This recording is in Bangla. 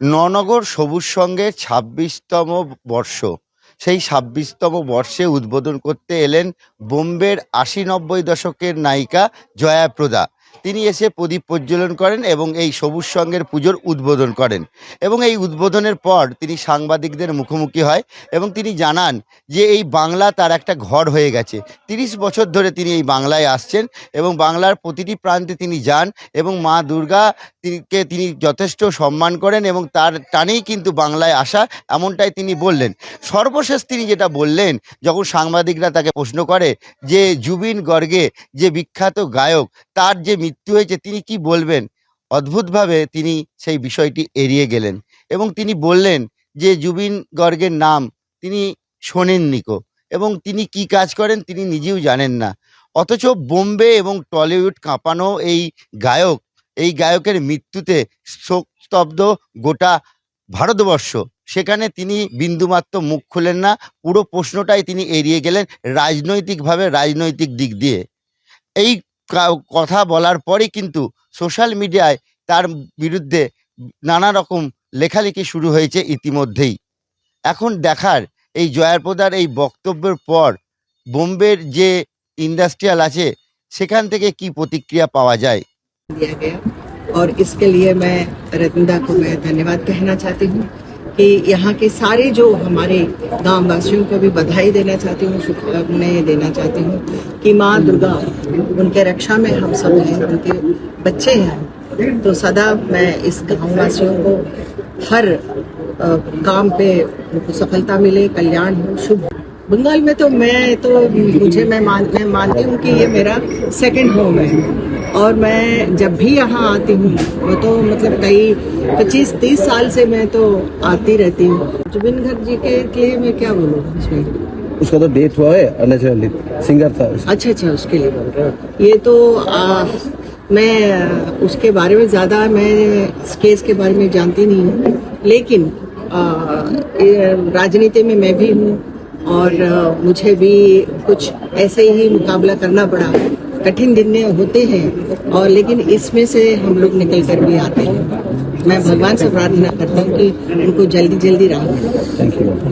ননগর সবুজ সঙ্গে ছাব্বিশতম বর্ষ। সেই ছাব্বিশতম বর্ষে উদ্বোধন করতে এলেন বোম্বের আশি নব্বই দশকের নায়িকা জয়া প্রদা। তিনি এসে প্রদীপ প্রজ্বলন করেন এবং এই সবুজ সঙ্গের পুজোর উদ্বোধন করেন। এবং এই উদ্বোধনের পর তিনি সাংবাদিকদের মুখোমুখি হয় এবং তিনি জানান যে এই বাংলা তার একটা ঘর হয়ে গেছে। তিরিশ বছর ধরে তিনি এই বাংলায় আসছেন এবং বাংলার প্রতিটি প্রান্তে তিনি যান এবং মা দুর্গা তিনিকে তিনি যথেষ্ট সম্মান করেন এবং তার টানেই কিন্তু বাংলায় আসা এমনটাই তিনি বললেন। সর্বশেষ তিনি যেটা বললেন, যখন সাংবাদিকরা তাকে প্রশ্ন করে যে জুবিন গর্গে যে বিখ্যাত গায়ক, তার যে মৃত্যু হয়েছে, তিনি কি বলবেন? অদ্ভুতভাবে তিনি সেই বিষয়টি এড়িয়ে গেলেন এবং তিনি বললেন যে জুবিন গর্গের নাম তিনি শোনেননিকো এবং তিনি কি কাজ করেন তিনি নিজেও জানেন না। অথচ বোম্বে এবং টলিউড কাঁপানো এই গায়ক, এই গায়কের মৃত্যুতে শোকস্তব্ধ গোটা ভারতবর্ষ। সেখানে তিনি বিন্দুমাত্র মুখ খুলেন না, পুরো প্রশ্নটাই তিনি এড়িয়ে গেলেন রাজনৈতিকভাবে, রাজনৈতিক দিক দিয়ে। এই কথা বলার পরই কিন্তু সোশ্যাল মিডিয়ায় তার বিরুদ্ধে নানা রকম লেখালেখি শুরু হয়েছে ইতিমধ্যেই এখন দেখার এই জয়াপ্রদার এই বক্তব্যের পর বোম্বের যে ইন্ডাস্ট্রিয়াল আছে সেখান থেকে কি প্রতিক্রিয়া পাওয়া যায় दिया गया और इसके लिए मैं रविंदा को मैं धन्यवाद कहना चाहती हूँ कि यहाँ के सारे जो हमारे गाँव वासियों को भी बधाई देना चाहती हूँ शुभकामनाएँ देना चाहती हूँ कि माँ दुर्गा, उनके रक्षा में हम सब हैं, उनके बच्चे हैं तो सदा मैं इस गाँव वासियों को हर काम पे उनको सफलता मिले, कल्याण हो, शुभ। बंगाल में तो मैं तो मुझे, मैं मान, मैं मानती हूँ कि ये मेरा सेकंड होम है और मैं जब भी यहाँ आती हूँ वो तो मतलब कई 25-30 साल से मैं तो आती रहती हूँ। जुबिन गर्ग जी के लिए मैं क्या बोलूँ उसका तो डेथ हुआ है सिंगर था अच्छा अच्छा उसके लिए बोल रहे हो। ये तो आ, मैं उसके बारे में ज़्यादा मैं इस केस के बारे में जानती नहीं हूँ। लेकिन राजनीति में मैं भी हूँ और आ, मुझे भी कुछ ऐसे ही मुकाबला करना पड़ा। कठिन दिन होते हैं और लेकिन इसमें से हम लोग निकल कर भी आते हैं। मैं भगवान से प्रार्थना करता हूँ कि उनको जल्दी जल्दी राहत